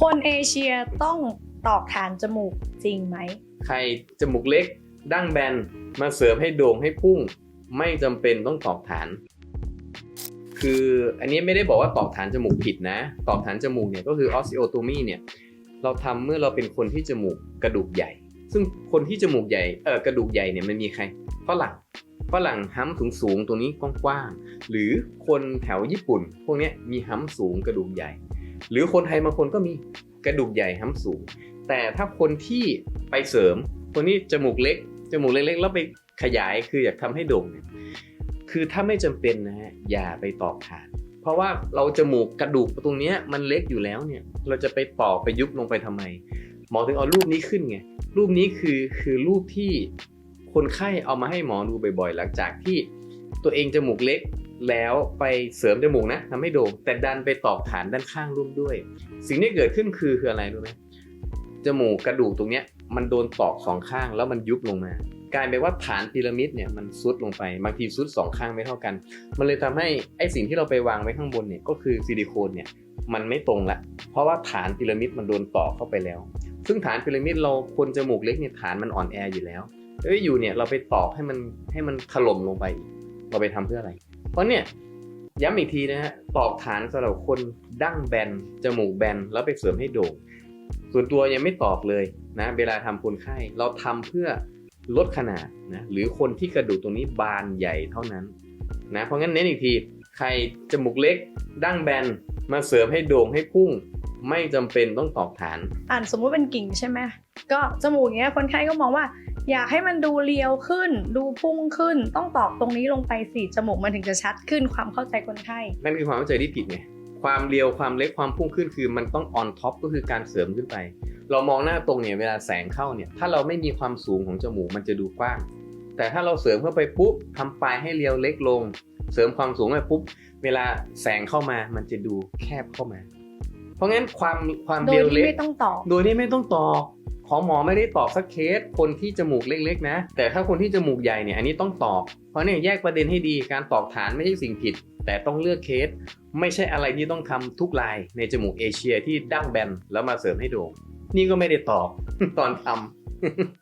คนเอเชียต้องตอกฐานจมูกจริงไหม ใครจมูกเล็กดั้งแบนมาเสริมให้โด่งให้พุ่ง ไม่จำเป็นต้องตอกฐาน คืออันนี้ไม่ได้บอกว่าตอกฐานจมูกผิดนะ ตอกฐานจมูกเนี่ยก็คือออส i โอโตมีเนี่ยเราทำเมื่อเราเป็นคนที่จมูกกระดูกใหญ่ ซึ่งคนที่จมูกใหญ่เออกระดูกใหญ่เนี่ยมันมีใครฝรั่งฝรั่งห้ำสูงสูงตัวนี้กว้างๆหรือคนแถวญี่ปุ่น พวกนี้มีห้ำสูงกระดูกใหญ่ หรือคนไทยบางคนก็มีกระดูกใหญ่ห้ำสูง แต่ถ้าคนที่ไปเสริม คนที่จมูกเล็ก จมูกเล็กๆแล้วไปขยายคืออยากทำให้โด่งเนี่ยคือถ้าไม่จำเป็นนะฮะอย่าไปตอกฐานเพราะว่าเราจมูกกระดูกตรงนี้มันเล็กอยู่แล้วเนี่ย เราจะไปตอกไปยุบลงไปทำไม หมอถึงเอารูปนี้ขึ้นไง รูปนี้คือคือรูปที่คนไข้เอามาให้หมอดูบ่อยๆ หลังจากที่ตัวเองจมูกเล็ก แล้วไปเสริมจมูกนะทำให้โด่งแต่ดันไปตอกฐานด้านข้างร่วมด้วย สิ่งที่เกิดขึ้นคือคืออะไรรู้ไหมจมูกกระดูกตรงเนี้ยมันโดนตอกสองข้างแล้วมันยุบลงมากลายเป็นว่าฐานพีระมิดเนี่ยมันซุดลงไปบางทีซุดสองข้างไม่เท่ากัน มันเลยทำให้ไอสิ่งที่เราไปวางไว้ข้างบนเนี่ยก็คือซิลิโคนเนี่ยมันไม่ตรงละ เพราะว่าฐานพีระมิดมันโดนต่อเข้าไปแล้ว ซึ่งฐานพีระมิดเราคนจมูกเล็กเนี่ยฐานมันอ่อนแออยู่แล้วเอ้ยอยู่เนี่ยเราไปตอกให้มันให้มันถล่มลงไป เราไปทำเพื่ออะไร เพราะเนี่ยย้ำอีกทีนะฮะตอกฐานสำหรับคนดั้งแบนจมูกแบนแล้วไปเสริมให้โด่งส่วนตัวยังไม่ตอกเลยนะเวลาทำคนไข้เราทำเพื่อลดขนาดนะหรือคนที่กระดูกตรงนี้บานใหญ่เท่านั้นนะเพราะงั้นเน้นอีกทีใครจมูกเล็กดั้งแบนมาเสริมให้โด่งให้พุ่ง ไม่จำเป็นต้องตอกฐานอ่านสมมุติเป็นกิ่งใช่ไหมก็จมูกอย่างเงี้ยคนไข้ก็มองว่า อยากให้มันดูเรียวขึ้น ดูพุ่งขึ้น ต้องตอกตรงนี้ลงไปสิจมูกมันถึงจะชัดขึ้นความเข้าใจคนไข้นั่นคือความเข้าใจที่ผิดไงความเรียวความเล็กความพุ่งขึ้นคือมันต้องออนท็อปก็คือการเสริมขึ้นไป เรามองหน้าตรงเนี่ยเวลาแสงเข้าเนี่ยถ้าเราไม่มีความสูงของจมูกมันจะดูกว้าง แต่ถ้าเราเสริมเข้าไปปุ๊บทำปลายให้เรียวเล็กลง เสริมความสูงไปปุ๊บเวลาแสงเข้ามามันจะดูแคบเข้ามา เพราะงั้นความความโดเรียยวที่เล็กไม่ต้องตอกโดยที่ไม่ต้องตอก ของหมอไม่ได้ตอบสักเคสคนที่จมูกเล็ก ๆ นะ แต่ถ้าคนที่จมูกใหญ่เนี่ยอันนี้ต้องตอบ เพราะเนี่ยแยกประเด็นให้ดีการตอกฐานไม่ใช่สิ่งผิด แต่ต้องเลือกเคส ไม่ใช่อะไรที่ต้องทำทุกลายในจมูกเอเชียที่ดั้งแบนแล้วมาเสริมให้โด่งนี่ก็ไม่ได้ตอบตอนทำ